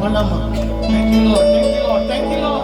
One more. Thank you, Lord. Thank you, Lord. Thank you, Lord.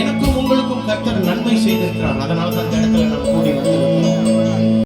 எனக்கும் உங்களுக்கும் கர்த்தர் நன்மை செய்திருக்கிறார். அதனால தான் இந்த இடத்துல நம்ம